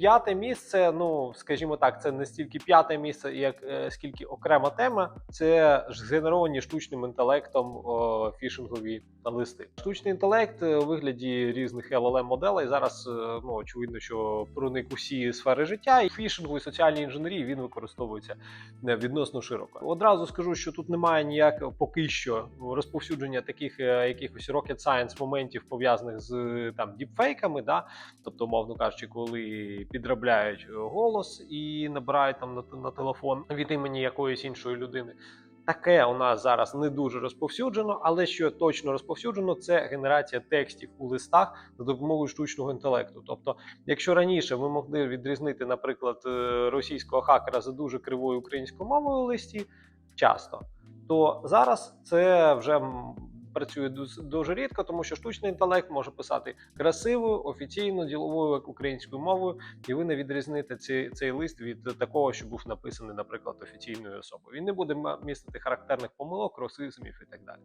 п'яте місце. Ну скажімо так, це не стільки п'яте місце, як е, скільки окрема тема. Це ж згенеровані штучним інтелектом о, фішингові листи. Штучний інтелект е, у вигляді різних LLM моделей зараз е, ну очевидно, що проник усі сфери життя, і фішингу і соціальній інженерії він використовується е, відносно широко. Одразу скажу, що тут немає ніякого поки що розповсюдження таких якихось rocket science моментів пов'язаних з там діпфейками, да, тобто, мовно кажучи, коли підробляють голос і набирають там на, на телефон від імені якоїсь іншої людини. Таке у нас зараз не дуже розповсюджено, але що точно розповсюджено, це генерація текстів у листах за допомогою штучного інтелекту. Тобто, якщо раніше ми могли відрізнити, наприклад, е, російського хакера за дуже кривою українською мовою у листі, часто, то зараз це вже працює дуже рідко, тому що штучний інтелект може писати красивою, офіційно, діловою українською мовою, і ви не відрізните цей, цей лист від такого, що був написаний, наприклад, офіційною особою. Він не буде містити характерних помилок, росизмів і так далі.